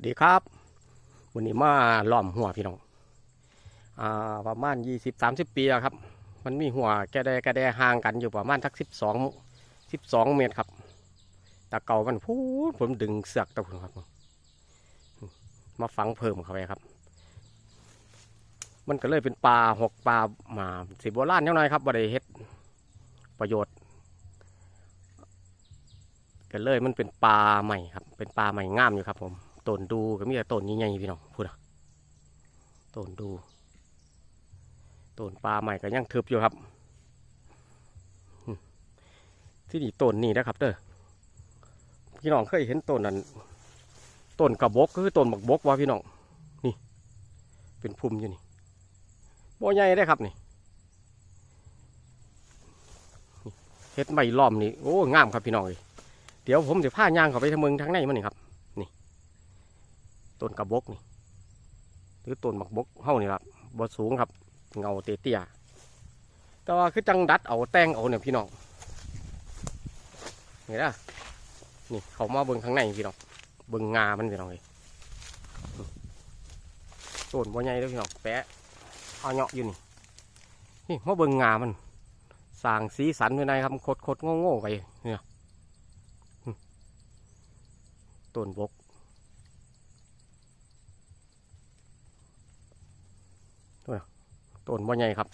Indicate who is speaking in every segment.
Speaker 1: วัสดีครับวันนี้มาล้อมหัวพี่น้องอ่าประมาณยี่สิบสามสิบปีแล้วครับ มันมีหัวแกแดแกแดห่างกันอยู่ประมาณทักสิบสองสิบสองเมตรครับตะเก่ามันพูดผมดึงเสือกตะพุนครับ มาฝังเพิ่มเข้าไปครับ มันก็เลยเป็นปลาหกปลาหมาสิบโบราณเท่าน้อยครับบริเฮ็ดประโยชน์ก็เลยมันเป็นปลาใหม่ครับ เป็นปลาใหม่งามอยู่ครับผม ต้นดูก็มีแต่ต้นใหญ่ๆพี่น้องพูดอะต้นดูต้นปลาใหม่ก็ยังทึบอยู่ครับ ที่นี่ต้นนี่นะครับเด้อพี่น้องเคยเห็นต้นนั้นต้นกระบอกก็คือต้นบักบกว่าพี่น้องนี่ เป็นพุ่มอยู่นี่บ่ใหญ่ได้ครับนี่เฮ็ดใบล้อมนี่โอ้งามครับพี่น้องเลยเดี๋ยวผมจะพาย่างเข้าไปทางเมืองทางในมันนี่ครับ ต้นกระบกนี่หรือต้นหมักบกเฮ้านี่ครับบสูงครับ เงาเตี้ยๆแต่ว่าคือจังดัดเอาแตงเอาเนี่ยพี่น้องเห็นไหมนี่เขามาเบิ่งข้างในพี่น้องเบิ่งงามันพี่น้องเลยต้นบ่ใหญ่เด้อพี่น้องแปะเอาเหาะอยู่นี่นี่มาเบิ่งงามันสางสีสันไว้ในครับคดๆโง่ๆไปเนี่ยต้นบกตัวน่ะ ต้นบ่ใหญ่ครับ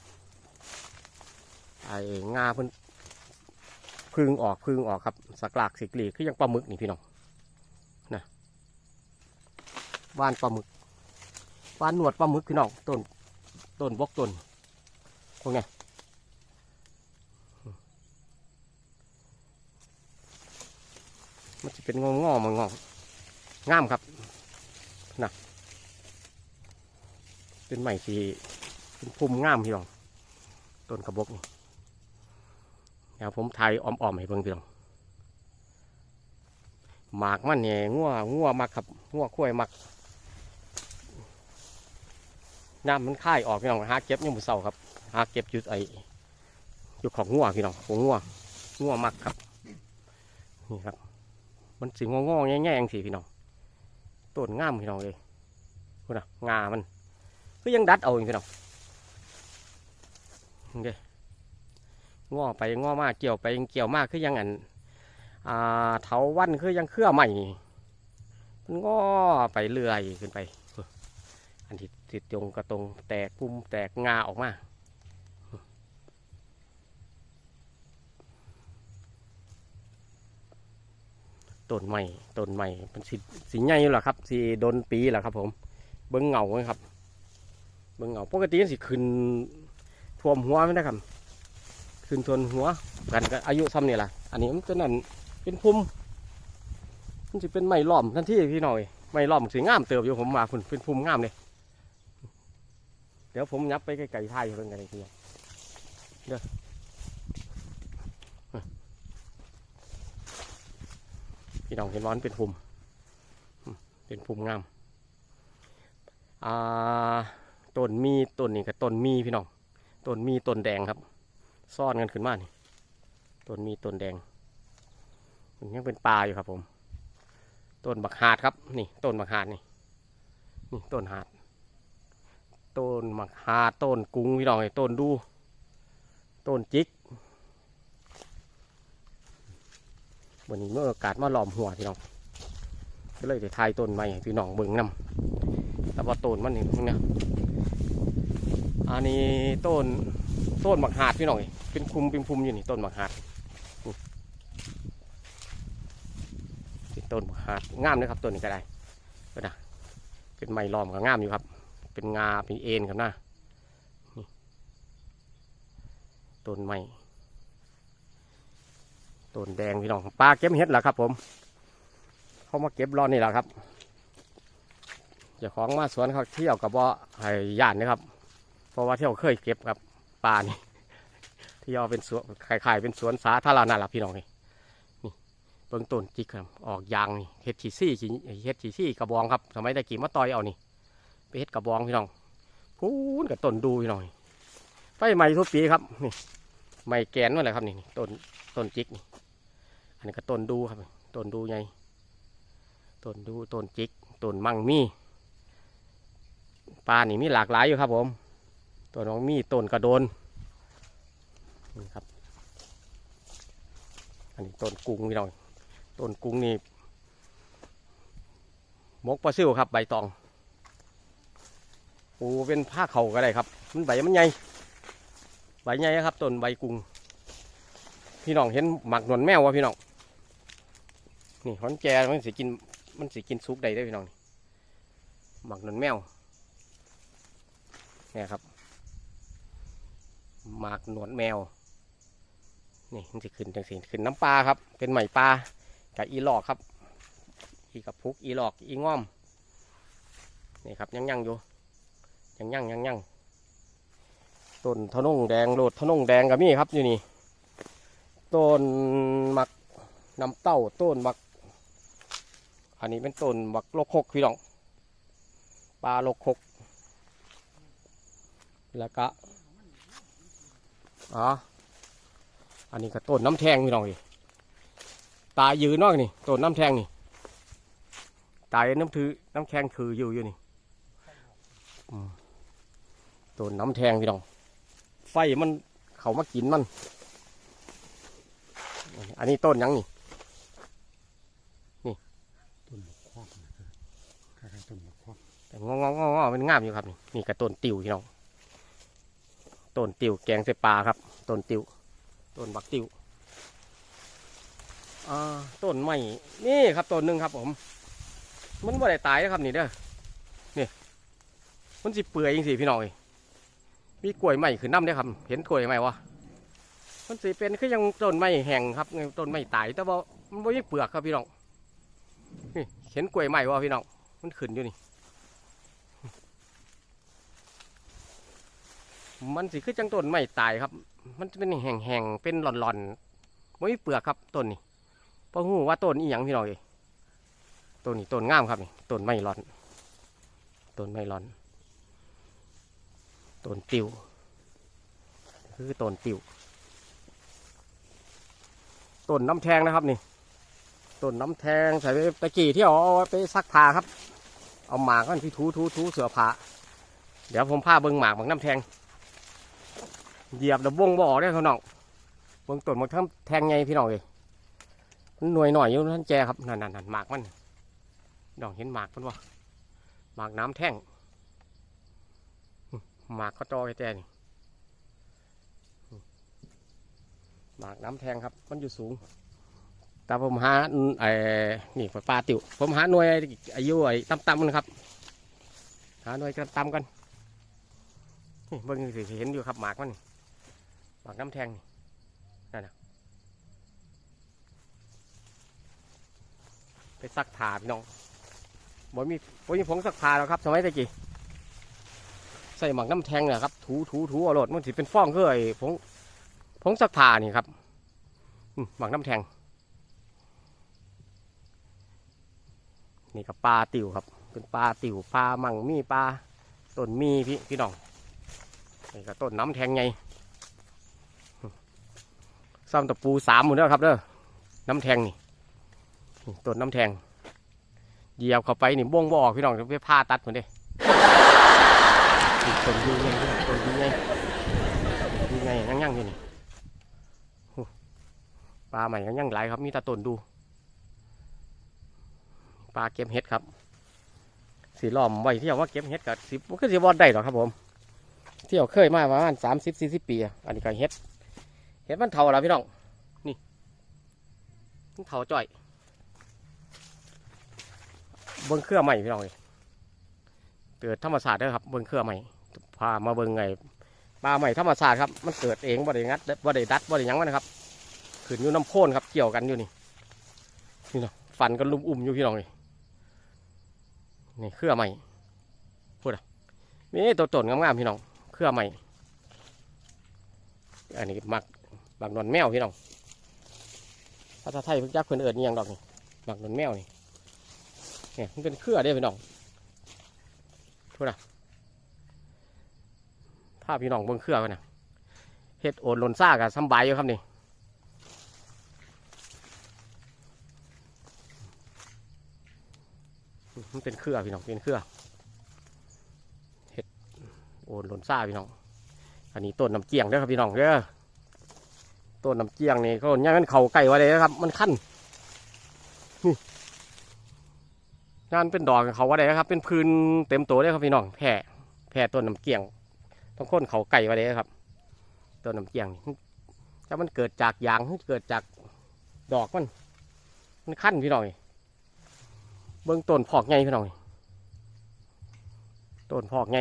Speaker 1: ไอ้งาเพิ่นพึ่งออกพึ่งออกครับสักหลากสิกลีคือยังปลาหมึกนี่พี่น้องนะว่านปลาหมึกว่านหนวดปลาหมึกพี่น้องต้นต้นบกต้นพวกไงมันจะเป็นงองอๆมันงองามครับนะเป็นใหม่ที่ เป็นพุ่มงามพี่น้องต้นกระบอกนี่เดี๋ยวผมไทยอ้อมๆให้เบิ่งพี่น้องหมากมันเนี่ยงัวงัวมักครับงัวข้วยมักน้ำมันค่ายออกพี่น้องหาเก็บยังมือเศร้าครับหาเก็บอยู่ไออยู่ของงัวพี่น้องของงัวงัวมักครับนี่ครับ มันสิงงอแง่ๆอย่งสิพี่น้องต้นงามพี่น้องเลยพูดนะงามันก็ยังดัดเอาอยู่พี่น้อง เด้งอไปงอมากเกี่ยวไปเกี่ยวมากคือยังอันอ่าเถาวันคือยังเครื่อใหม่มันงอไปเรื่อยขึ้นไป อันที่ติดตรงกระตรงแตกปุ่มแตกงาออกมาต้นใหม่ต้นใหม่เป็นสีสีใหญ่อยู่หรอครับสีโดนปีหละครับ ผม เบิ้งเงาไหมครับ เบิ้งเงาปกติสิขึ้น ท่วมหัวไม่ได้ครับขึ้นทวนหัวกันก็อายุซ้ำนี่แหละอันนี้มันเป็นนั่นเป็นพุ่มมันจะเป็นไม้ล้อมทันทีพี่หน้อยไม้ล้อมสีงามเติบอยู่ผมมาคุณเป็นพุ่มงามเลยเดี๋ยวผมยับไปไกลๆท้ายเพิ่งกันเลยทีเดียวเด้อพี่น้องเห็นว่านเป็นภูมิอืมเป็นภูมิงามอ่าต้นมีต้นนี่กับต้นมีพี่น้อง ต้นมีต้นแดงครับ ซ่อนกันขึ้นมานี่ต้นมีต้นแดงมันยังเป็นปลาอยู่ครับ ผม ต้นบักหาดครับ นี่ต้นบักหาดนี่นี่ต้นหาด ต้นบักหาดต้นกุ้งพี่น้องไอ้ต้นดู ต้นจิกวันนี้เมื่อโอกาสมาหลอมหัวพี่น้องก็เลยจะทายต้นไม้ให้พี่น้องเบิ่งนำแต่ว่าต้นมันนี่เนี่ย อันนี้ต้นต้นหมักหาดพี่น้องเอ้ยเป็นคุมเป็นคุมอยู่นี่ต้นหมักหาดเป็นต้นหมักหาดงามเลยครับต้นนี้ก็ได้ก็นะเป็นไม้ล้อมก็งามอยู่ครับ เป็นงาเป็นเอ็นครับนะต้นไม้ต้นแดงพี่น้องปลาเก็บเห็ดแหละครับ ผม เขามาเก็บรอนนี่แหละครับเจ้าของมาสวนเขาเที่ยวกับว่าให้ย่านนะครับ เพราะว่าที่ยวเคยเก็บครับปลานี่ที่ยวเป็นสวนขายๆเป็นสวนสาธารณะละพี่น้องนี่นี่เบื้องต้นจิกครับออกยางนี่เห็ดฉีซี่ฉีเห็ดฉีซี่กระบองครับสมัยตะกี้มาต่อยเอานี่ไปเห็ดกระบองพี่น้องพูนกับต้นดูพี่น้องไฟใหม่ทุกปีครับนี่ใหม่แกนนั่นแหละครับนี่นี่ต้นต้นจิกนี่อันนี้ก็ต้นดูครับต้นดูไงต้นดูต้นจิกต้นมังมีปลานี่มีหลากหลายอยู่ครับผม ต้นมังมีต้นกระโดนนี่ครับ อันนี้ต้นกุ้งพี่น้องต้นกุ้งนี่มกปลาซิวครับ ใบตองปูเป็นผ้าเข่าก็ได้ครับ มันใบมันใหญ่ใบใหญ่ครับต้นใบกุ้งพี่น้องเห็นหมักหนวลแมววะพี่น้องนี่ขอนแจมันสิกินมันสิกินซุกได้ด้วยพี่น้องหมักหนวลแมวเนี่ยครับ หมักหนวลแมว นี่มันจะขึ้นจังสีขึ้นน้ำปลาครับ เป็นไหมปลากับอีหลอกครับ อีกับพุกอีหลอกอีง่อม นี่ครับยังยังอยู่ยังยังยังยังต้นทะนงแดงโลดทะนงแดงกับมี่ครับอยู่นี่ต้นหมักน้ำเต้าต้นหมัก อันนี้เป็นต้นหมักโลกคกพี่น้องปลาโลกคกแล้วก็ อ๋ออันนี้ก็ต้นน้ำแทงพี่น้องนี่ตายยืนนอกนี่ต้นน้ำแทงนี่ตายน้ำถือน้ำแข็งคืออยู่อยู่นี่อืมต้นน้ำแทงพี่น้อง ไฟมันเขามากินมัน อันนี้ต้นหยังนี่
Speaker 2: ต้นมะขวบนะครับคล้ายๆต้นมะขวบ
Speaker 1: แต่งองงองอเป็นงามอยู่ครับนี่นี่ก็ต้นติวพี่น้อง ต้นติวแกงใส่ปลาครับ ต้นติวต้นบักติวอ่าต้นไม้นี่ครับต้นหนึ่งครับผม มันไม่ได้ตายนะครับนี่เด้อนี่มันสิเปื่อยจริงสิพี่น้องมีกล้วยใหม่ขึ้นน้ำได้ครับ เห็นกล้วยไหม่วะมันสิเป็นคือยังต้นไม้แห้งครับต้นไม้ตายแต่ว่ามันไม่มีเปลือกครับพี่น้องนี่เห็นกล้วยใหม่วะพี่น้องมันขึ้นอยู่นี่ มันสิคือจังต้นไม่ตายครับ มันจะเป็นแห้งๆเป็นหล่อนๆไม่มีเปลือกครับต้นนี้เพราะหูว่าต้นอีหยังพี่น้องเอ้ยต้นนี้ต้นงามครับนี่ต้นไม่หล่อนต้นไม่หล่อนต้นติวคือต้นติวต้นน้ำแทงนะครับนี่ต้นน้ำแทงใส่ไปตะกี้ที่เอาไปซักผ้าครับ เอาหมากมันที่ถูถูถูเสือผ้าเดี๋ยวผมพาเบิ้งหมากหมากน้ำแทง เหยียบแล้ววงบ่ออกได้อเขาน้องเบิ่งต้นมันทั้งแทงไงพี่น้องเลยมันหน่วยหน่อยอยู่ท่านแจครับนั่นนั่นนั่นหมากมันดองเห็นหมากมันวะหมากน้ำแท่งหมากเขาจอไอแจนี่หมากน้ำแทงครับ มันอยู่สูงแต่ผมหาไอ้นี่ปลาติวผมหาหน่วยอายุไอ้ต่ำๆมันครับหาหน่วยต่ำๆกันเบิ่งสิเห็นอยู่ครับหมากมันนี่ หมากน้ำแทงนี่นั่นนะไปซักผาพี่น้องบ่มีบ่มีผงซักผาแล้วครับสมัยตะกี้ใส่หมากน้ำแทงเนี่ยครับ ถูถูถูเอาโลดมันสิเป็นฟองคือไอ้ผงผงซักผานี่ครับอืมหมากน้ำแทง นี่กับปลาติวครับ เป็นปลาติวปลามั่งมีปลาต้นมีพี่พี่น้องนี่ก็ต้นน้ำแทงไง ซ้ำตะปูสามหมดแล้วครับเด้อน้ำแทงนี่ต้นน้ำแทงเหยียบเข้าไปนี่บ้วงบ่ออกพี่น้องไปผ้าตัดหมดเลยต้นอยูไงต้นอยูไงอยูไงยังยังๆอยู่นี่ปลาใหม่ยังยังหลายครับมีตาต้นดูปลาเก็บเห็ดครับสีล้อมไว้เที่ยวว่าเก็บเห็ดกับสิบก็สิบอดได้หรอกครับผม เที่ยวเคยมาประมาณสามสิบสี่สิบปีอะอันนี้ก็เห็ด เห็นมันเท่าแล้วพี่น้อง นี่มันเท่าจ่อย เบิ้งเครือใหม่พี่น้องเลยเกิดธรรมศาสตร์ด้ครับ เบิ้งเครือใหม่ พามาเบิ้งไงปลาใหม่ธรรมศาสตร์ครับ มันเกิดเองบ่ได้งัดบ่ได้ดัดบ่ได้ยังมันนะครับขึ้นอยู่น้ำโค่นครับ เกี่ยวกันอยู่นี่ นี่เนาะฟันกันลุมอุ่มอยู่พี่น้องเลยนี่เครือใหม่พูดอะมีตัวตนงามๆพี่น้อง เครือใหม่อันนี้มัก บักนอนแมวพี่น้องภาษาไทยพิ่งจักเพิ่นเอิญยังดอกนี่บักนอนแมวนี่เนี่ยมันเป็นเครือเด้พี่น้องทุนะถ้าพี่น้องเบิ่งเครือกันนะเฮ็ดโอนหลนซ่ากับสบายอยู่ครับนี่มันเป็นเครือพี่น้องเป็นเครือเห็ดโอนหล่นซ่าพี่น้อง อันนี้ต้นน้ำเจียงเด้อครับพี่น้องเด้อ ต้นน้ำเจียงนี่ก็ย่างมันเข่าไก่ไว้เลยนะครับ มันขั้นนี่งานเป็นดอกเขาไว่าได้ครับ เป็นพื้นเต็มตัวเลยครับพี่น้องแผ่แผ่ต้นน้ำเกียงต้องค้นเขาไก่ไว้เลยครับต้นน้ำเกียงนี่ถ้ามันเกิดจากยางหรือเกิดจากดอกมัน มันขั้นพี่น้องเบื้องต้นพอกไงพี่น้องต้นพอกไง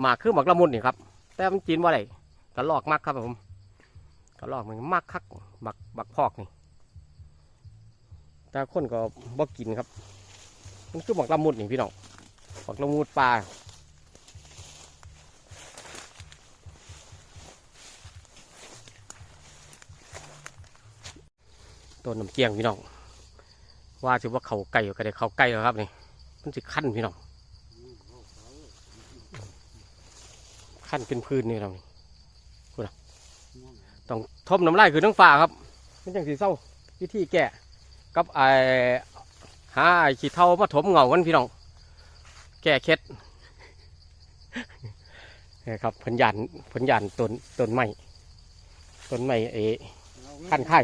Speaker 1: หมากคือหมากละมุนนี่ครับ แต่มันจีนว่าไรกระลอกมักครับผม กระลอกมันมักคักบักบักพอกนี่แต่คนก็บ่กินครับ มันคือหมากละมุดนี่พี่น้องหมากละมุดปลาต้นน้ำเกียงพี่น้องว่าถือว่าเขาไก่ก็ได้เขาไก่แล้วครับนี่มันจะขั้นพี่น้องขั้นเป็นพื้นนี่เรานี่ ต้องทมน้ำลายคือน้ำฟ้าครับมันจังสีเศร้าวิธีแก่กับไอ้หาไอ้ขี้เท่ามาถมเงากันพี่น้องแก้เคล็ดนี่ครับผลยันผลยันต้นต้นไม้ต้นไม้เอขั้นไข่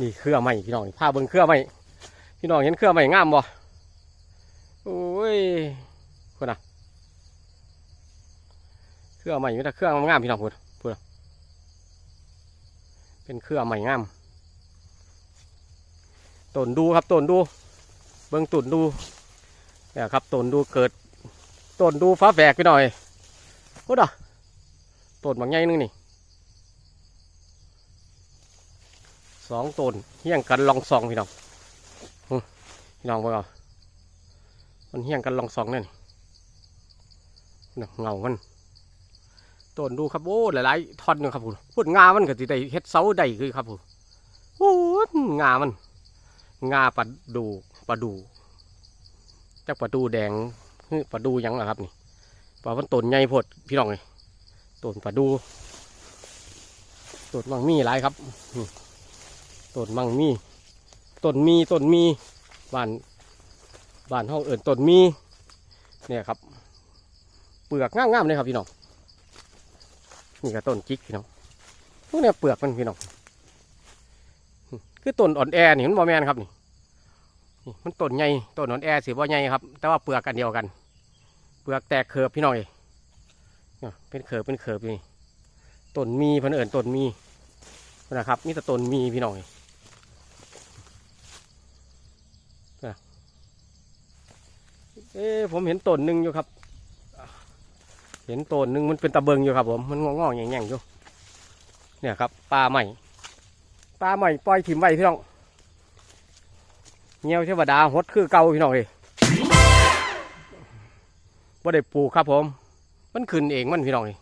Speaker 1: นี่เครือไม้พี่น้องผ้าเบิ้งเครือไม้พี่น้องเห็นเครือไม้งามบ่โอ้ยคุณน่ะ รือไม้ไม่แต่เครื่องงามพี่น้องพูดพูดเป็นเครือไม้งามต้นดูครับต้นดู เบิ้องต้นดูเนี่ยครับต้นดูเกิดต้นดูฟ้าแฝกพี่น้อยพูดอะต้นบางใหญ่นึงนี่สองต้นเฮี้ยงกันลองซองพี่น้องพี่น้องบอกเอามันเฮี้ยงกันลองซองเนี่ยนี่น่ะเงามัน ต้นดูครับโอ้หลายๆท่อนอยู่ครับผมพูดงามันก็สิได้เฮ็ดเสาได้คือครับผมโอ้งามันงาปลาดูปลาดูจักปลาดูแดงฮึปลาดูยังล่ะครับนี่ปลามันต้นใหญ่พดพี่น้องเลยต้นปลาดูต้นมังมีหลายครับต้นมังมีต้นมีต้นมีบ้านบ้านห้องเอิญต้นมีเนี่ยครับ เปลือกงามๆเลยครับพี่น้อง นี่ก็ต้นจิกพี่น้องพวกเนี้ยเปลือกมันพี่น้องคือต้นอ่อนแอนี่มันบอแมนครับนี่มันต้นใหญ่ต้นอ่อนแอสีบ่ใหญ่ครับ แต่ว่าเปลือกกันเดียวกัน เปลือกแตกเคิร์บพี่น้องเอยเป็นเคิร์บเป็นเคิร์บนี่ต้นมีพันเอิญต้นมีนะครับนี่แต่ต้นมีพี่น้องเอยเอ้ผมเห็นต้นหนึ่งอยู่ครับ เห็นต้นหนึ่งมันเป็นตะเบิงอยู่ครับผมมันงอกๆแง่งๆอยู่เนี่ยครับปลาใหม่ปลาใหม่ปล่อยถิ่มไว้พี่น้องเงี้ยวเทวดาหดคือเก่าพี่น้องเลยว่าได้ปลูกครับผม มันขึ้นเองมันพี่น้องเลย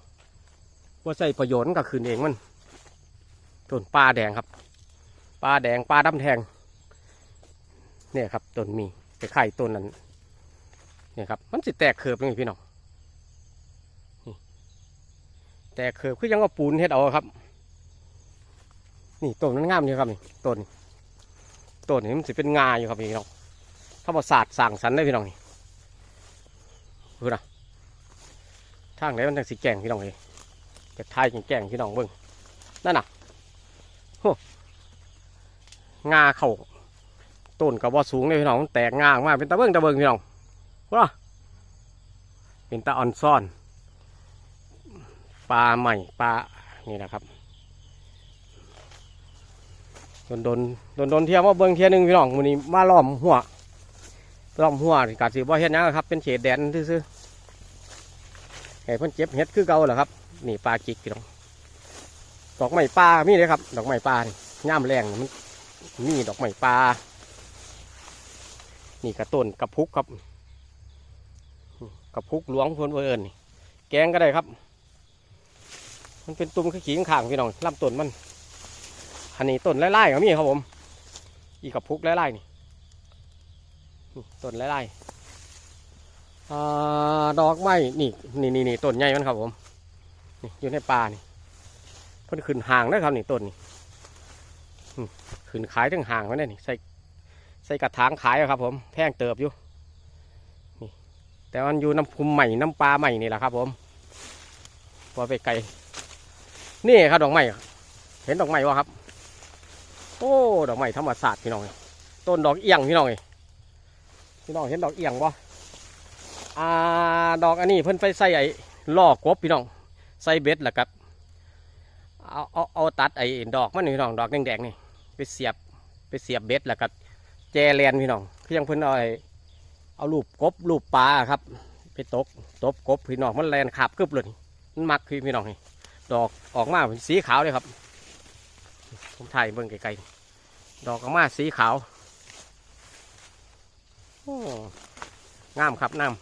Speaker 1: ว่าใส่ประโยชน์ก็ขึ้นเองมันต้นปลาแดงครับปลาแดงปลาดำแทงเนี่ยครับต้นมีไข่ต้นนั้นเนี่ยครับมันสิแตกเขือบเลยพี่น้องนี่ แตกเขือบคือยังว่าปูนเฮ็ดเอาครับ นี่ต้นมันงามอยู่ครับนี่ต้นต้นนี้มันสิเป็นงาอยู่ครับพี่น้องถ้ามาศาสตร์สั่งสรรได้พี่น้องนี่คือนะทางไหนมันทางสีแกงพี่น้องเลยจะทายแกงพี่น้องเบิ้งนั่นน่ะโหงาเข่าต้นกับว่าสูงเลยพี่น้องแตกงาออกเป็นตะเบิ้งตะเบิ้งพี่น้องว้าเป็นตาออนซ่อน ปลาใหม่ปลานี่นะครับโดนโดนโดนโดนเทียมว่าเบิ้งเทียหนึงพี่น้องมันนี้มาล้อมหัวล้อมหัวกาสิบ่เฮ็ดหยังหรอกครับ เป็นเฉดแดนซื่อๆให้เพิ่นเจ็บเฮ็ดคือเก่าเหรอครับนี่ปลาจิกพี่น้องดอกไม้ปลามีเลยครับ ดอกไม้ปลานี่ย่ามแรงมันมีดอกไม้ปลานี่กระต้นกระพุกครับกับพุกหลวงเพื่อนเอิญนี่แกงก็ได้ครับ มันเป็นตุ่มขี้ข้างๆพี่น้องลำต้นมันอันนี้ต้นไร่ๆก็มีครับผม อีกกับพุกไร่ๆนี่ต้นไร่ๆอ่าดอกไม้นี่นี่นี่นี่ต้นใหญ่มันครับผมนี่อยู่ในป่านี่เพิ่นขึ้นห่างนะครับนี่ต้นนี่ขึ้นขายทั้งห่างไว้เนี่ยนี่ใส่ใส่กระถางขายอะครับ ผมแพงเติบอยู่นี่แต่มันอยู่น้ำพุมใหม่น้ำปลาใหม่นี่แหละครับ ผมพอไปไกล นี่ครับดอกไม้เห็นดอกไม้วะครับ โอ้ดอกไม้ธรรมศาสตร์พี่น้องต้นดอกเอียงพี่น้องพี่น้องเห็นดอกเอียงบ่อ่าดอกอันนี้เพิ่นไปใส่ไอ้ล่อกบพี่น้องใส่เบ็ดแล้วกับเอาเอาเอาตัดไอ้ดอกมันนี่พี่น้องดอกแดงๆนี่ไปเสียบไปเสียบเบ็ดแล้วก็แจแลนพี่น้องคือยังเพิ่นเอาไอ้เอาลูกกบลูกปลาครับ ไปตกตบกบพี่น้องมันแลนขับกึบเลยมันมักคือพี่น้องนี่ ดอกออกมาเป็นสีขาวเลยครับ ผมถ่ายเบิ่งไกลๆ ดอกออกมาสีขาวโอ้งามครับงาม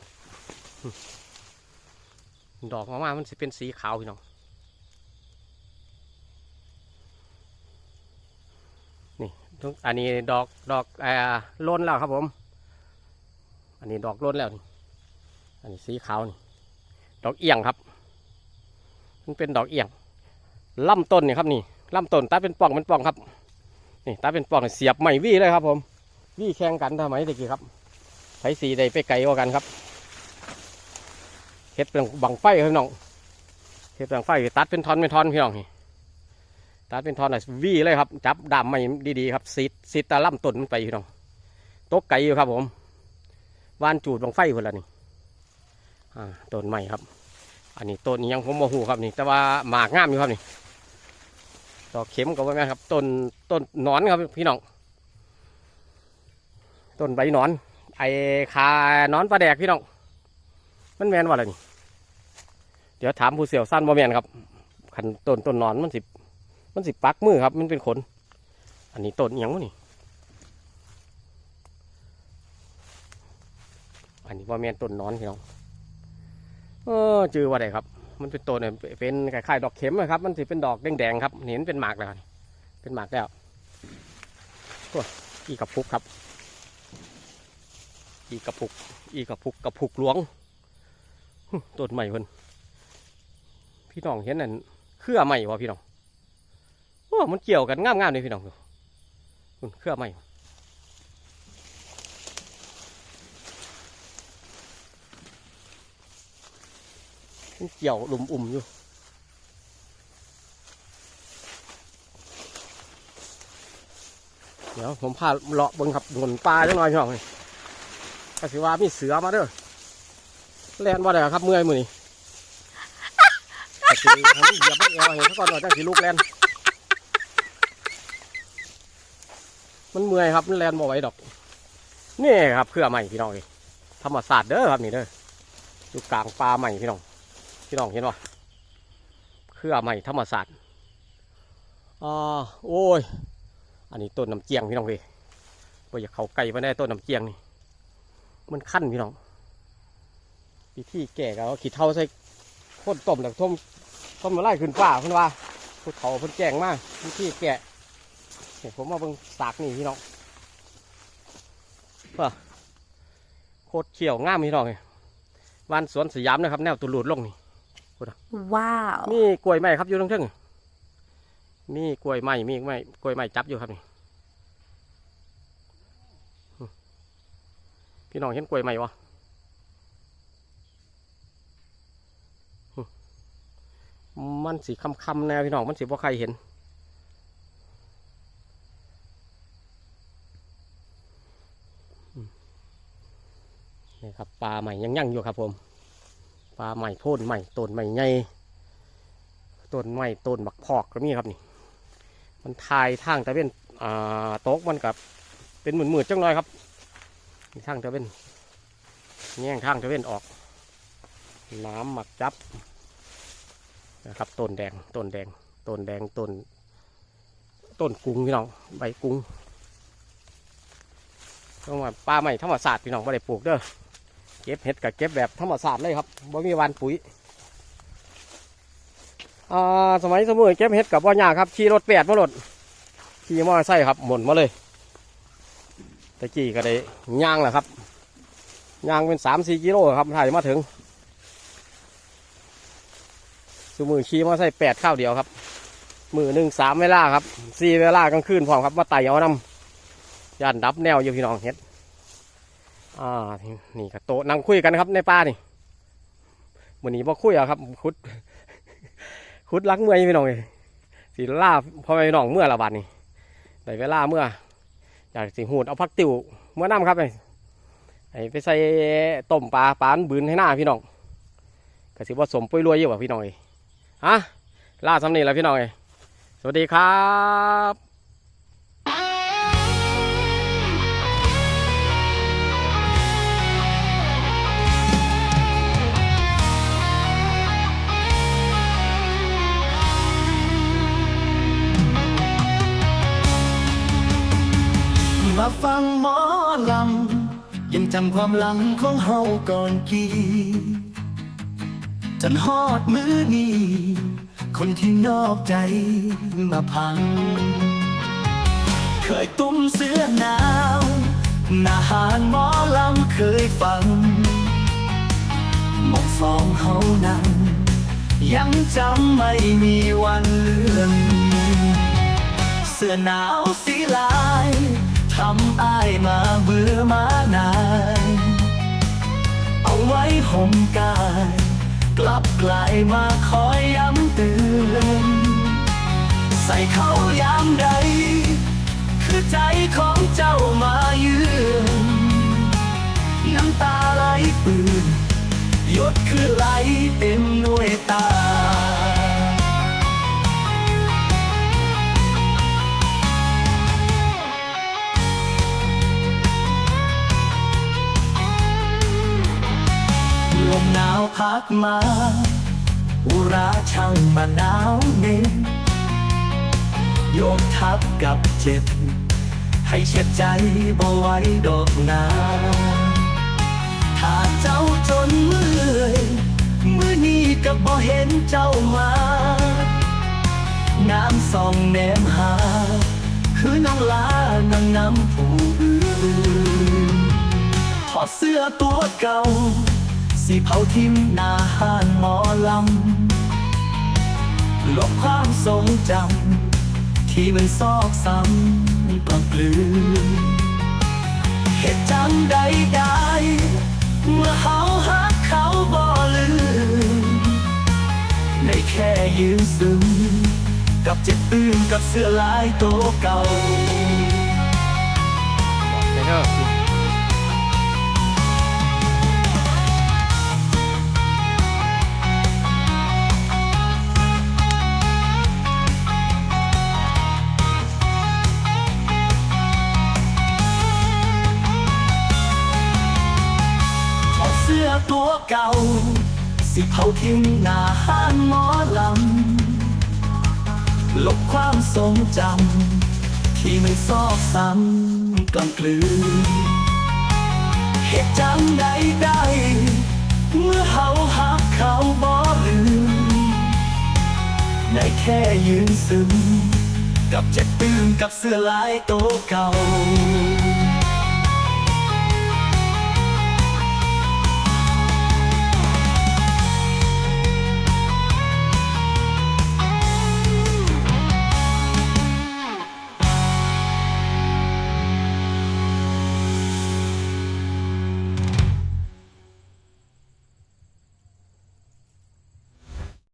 Speaker 1: ดอกออกมามันจะเป็นสีขาวพี่น้อง นี่ทุกอันนี้ดอกดอกเอ่อล้นแล้วครับผม อันนี้ดอกล้นแล้วนี่ อันนี้สีขาวนี่ ดอกเอียงครับ มันเป็นดอกเอียงลำต้นนี่ครับนี่ลำต้นตัดเป็นป่องเป็นป่องครับนี่ตัดเป็นป่องเสียบใหม่วี่เลยครับ ผมวี่แข่งกันทำไมตะกี้ครับใช้สีใดไปไกลกว่ากันครับเฮ็ดเป็นบังไฟครับน้องเฮ็ดบังไฟตัดเป็นท่อนเป็นท่อนพี่น้องนี่ตัดเป็นท่อนน่ะวีเลยครับ จับดามไม่ดีๆครับซีดซีดตาล่ำต้นมันไปพี่น้องตกไก่อยู่ครับ ผมวานจูดบังไฟคนละนี่อ่าต้นใหม่ครับ อันนี้ต้นนี้ยังผมโมหูครับนี่ แต่ว่าหมากงามอยู่ครับนี่ดอเข็มก็ว่าแม่นครับต้นต้นนอนครับพี่น้องต้นใบนอน ไอ้คานอนปลาแดกพี่น้องมันแมนว่าอะไรนี่เดี๋ยวถามผู้เสี่ยวสั้นว่าแมนครับขันต้นต้นนอนมันสิมันสิปักมือครับ มันเป็นขนอันนี้ต้นอิหยังวะนี่อันนี้ว่าแมนต้นนอนพี่น้อง เออจือว่าไดครับ มันเป็นต้นเนี่ยเป็นคล้ายๆดอกเข็มนะครับ มันสิเป็นดอกแดงๆครับเห็นเป็นหมากแล้วเป็นหมากแล้วโอ้ยอีกระพุกครับ อีกระพุก อีกระพุกกระพุกหลวงต้นใหม่เพิ่นพี่น้องเห็นนั่นเครือใหม่วะพี่น้องโอ้มันเกี่ยวกันงามๆเลยพี่น้องดูคุณเครือใหม่ มันเกี่ยวหลุมอุ่มอยู่เดี๋ยวผมพาเลาะเบิ่งครับหนปลาจังหน่อยพี่น้องนี่ก็สิว่ามีเสือมาเด้อแล่นว่าได้ครับเมื่อยมือนี่ก็สิทำเหยียบไมันเอวเห็นซะก่อนหน่อยจังสิลูกแล่นมันเมื่อยครับมันแลนบ่ไหวดอกนี่ครับเครือใหม่พี่น้องเลยธรรมศาสตร์เด้อครับนี่เด้ออยู่กลางป่าใหม่พี่น้อง พี่น้องเห็นป่เครือใหม่ธรรมศาสตร์อ่าโอ้ย อันนี้ต้นน้ำเจียงพี่น้องเลยว่าอยากเขาไก่มาได้ต้นน้ำเจียงนี่ มันขั้นพี่น้องวิธีแก่ก็ขี้เท่าใส่ข้นต้มแล้วต้มต้มมาไล่ขึ้นฟ้าเพิ่นว่าผู้เฒ่าเพิ่นแจ้งมาวิธีแก่เนี่ยผมมาเบิ่งสากนี่พี่น้องว่าโคตรเขียวง่ามพี่น้องเลยวันสวนสยามนะครับ แนวตุลูดลงนี่
Speaker 3: Wow.
Speaker 1: มีกล้วยไม้ครับอยู่ตรงเทึงมีกล้วยไม้มีไม้กล้วยไม้จับอยู่ครับนี่อืมพี่น้องเห็นกล้วยไม้วะอืมมันสีคำๆแนวพี่น้องมันสีบ่ใครเห็น นี่ครับปลาใหม่ยังยั่งอยู่ครับผม ปลาใหม่โพ่นใหม่ต้นใหม่ใหญ่ต้นใหม่ต้นบักพอกก็มีครับนี่ มันทายทางแต่เป็นอ่าโต๊ะมันกับเป็นหมื่นๆจังเลยครับนี่ทางแต่เป็นแง่งทางต่เป็นออก น้ำหมักจับนะครับต้นแดงต้นแดงต้นแดงต้นต้นกุ้งพี่น้องใบกุ้งต้องว่าปลาใหม่ธรรมศาสตร์พี่น้องไม่ได้ปลูกเด้อ เก็บเห็ดกับเก็บแบบธรรมศาสตร์เลยครับบ่มีวานปุ๋ยอ่าสมัยสมัยเก็บเห็ดกับว่ายากครับขี่รถแปดมาหลดขี่มอไซค์ครับหมุนมาเลยตะกี้ก็ได้ย่างแหละครับย่างเป็นสามสี่กิโลครับถ่ายมาถึงสมือขี่มอไซค์แปดข้าวเดียวครับ มือหนึ่งสามเวลาครับสี่เวลากลางคืนพร้อมครับมาไต่เอาน้ำย่านดับแนวอยู่พี่น้องเฮ็ด อ่านี่ก็โตนั่งคุยกันครับในป่านี่วันนี้บ่คุยอะครับคุดคุดลักเมื่อยพี่น้องเลยสีล่าพ่อแม่พี่น้องเมื่อละบาดนี่ได้เวลาเมื่ออยากสิหูดเอาพักติวเมื่อน้ำครับไอ้ไอ้ไปใส่ต้มปลาปลานบืนให้หน้าพี่น้องก็สิว่าสมปุ้ยรวยอยู่ว่ะพี่น้องเอ้ยฮะล่าสำนีแล้วพี่น้องเอ้ยสวัสดีครับ
Speaker 4: ฟังหมอลำยังจำความหลังของเฮาก่อนกี่จนฮอดมือนี้คนที่นอกใจมาพัง เคยตุ้มเสื้อหนาวนาหารหมอลำเคยฟังมองสองเฮานั้น ยังจำไม่มีวันเลือนเสื้อหนาวสีลาย ทำอ้ายมาเบื่อมานาน เอาไว้ห่มกาย กลับกลายมาคอยย้ำเตือนใส่เขายามใด คือใจของเจ้ามาเยืนน้ำตาไหลปืนหยดคือไหลเต็มหน่วยตาาวพัดมาอุราช่างมาหนาวเน็นโยมทับกับเจ็บ ให้เช็ดใจบ่ไว้ดอกนาถ้าเจ้าจนเมื่อยมือนี้ก็บ่เห็นเจ้ามาน้ำส่องแนมหา คือน้องลานังน้ำผู้อื่นถอดเสื้อตัวเก่า สิเผาทิมหน้าห้านหมอลำลบความทรงจำที่มันซอกซ้ำกลักลืนเหตุจังใดได้เมื่อเขาหักเขาบ่ลืมในแค่ยืนซึม กับเจ็บตื้นกับเสื้อลายโตเก่า
Speaker 1: เดี๋ยวเถอ
Speaker 4: ก่า สิเผาทิ้งหน้าห้านหมอลำ ลบความทรงจำ ที่ไม่ซอกซ้ำกลำกลืนเหตุจังใดได้ เมื่อเฮาหักเขาบ่ลืมได้แค่ยืนซึม กับเจ็บตื้นกับเสื้อลายโตเก่า